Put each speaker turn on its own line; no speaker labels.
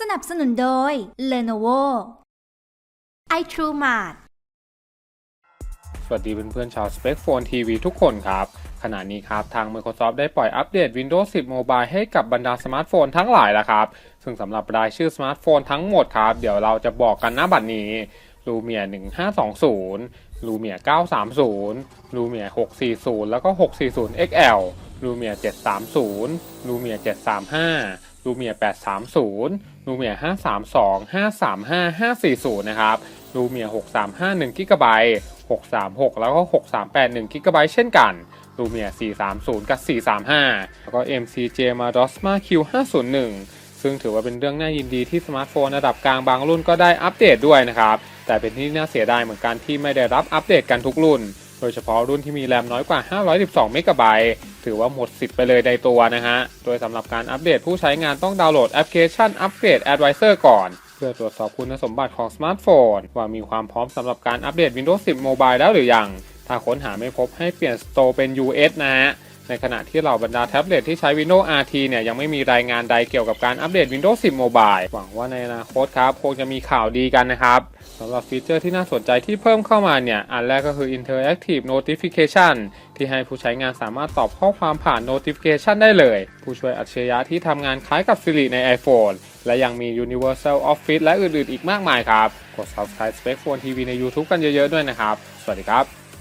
สนับสนุนโดย Lenovo iTrueMart
สวัสดีเพื่อนๆชาว Spec Phone TV ทุกคนครับ ขณะนี้ครับ ทาง Microsoft ได้ปล่อยอัปเดต Windows 10 Mobile ให้กับบรรดาสมาร์ทโฟนทั้งหลายแล้วครับ ซึ่งสำหรับรายชื่อสมาร์ทโฟนทั้งหมดครับ เดี๋ยวเราจะบอกกันหน้าบัดนี้ Lumia 1520 Lumia 930 Lumia 640 แล้วก็ 640 XL Lumia 730 Lumia 735 Lumia 830 Lumia 532 535 540 นะครับ Lumia 635 1 GB 636 แล้วก็ 638 1 GB เช่นกัน Lumia 430 กับ 435 แล้วก็ MCJ Madosma Q501 ซึ่งถือว่าเป็นเรื่องน่ายินดีที่สมาร์ทโฟนระดับกลางบางรุ่นก็ได้อัปเดตด้วยนะครับ แต่เป็นที่น่าเสียดายเหมือนกันที่ไม่ได้รับอัปเดตกันทุกรุ่น โดยเฉพาะรุ่นที่มีแรมน้อยกว่า 512 เมกะไบต์ถือว่าหมดสิทธิ์ไปเลยในตัวนะฮะ โดยสำหรับการอัปเดตผู้ใช้งานต้องดาวน์โหลดแอปพลิเคชัน Upgrade Advisor ก่อน เพื่อตรวจสอบคุณสมบัติของสมาร์ทโฟน ว่ามีความพร้อมสำหรับการอัปเดต Windows 10 Mobile แล้วหรือยัง ถ้าค้นหาไม่พบให้เปลี่ยน Store เป็น US นะฮะ ในขณะที่เหล่าบรรดาแท็บเล็ตที่ใช้ Windows RT เนี่ยยังไม่มีรายงานใดเกี่ยวกับการอัปเดต Windows 10 Mobile หวังว่าในอนาคตครับคงจะมีข่าวดีกันนะครับสำหรับฟีเจอร์ที่น่าสนใจที่เพิ่มเข้ามาเนี่ย อันแรกก็คือ Interactive Notification ที่ให้ผู้ใช้งานสามารถตอบข้อความผ่าน Notification ได้เลย ผู้ช่วยอัจฉริยะที่ทำงานคล้ายกับ Siri ใน iPhone และยังมี Universal Office และอื่นๆ อีกมากมายครับ กด Subscribe Spec Phone TV ใน YouTube กันเยอะๆด้วยนะครับ สวัสดีครับ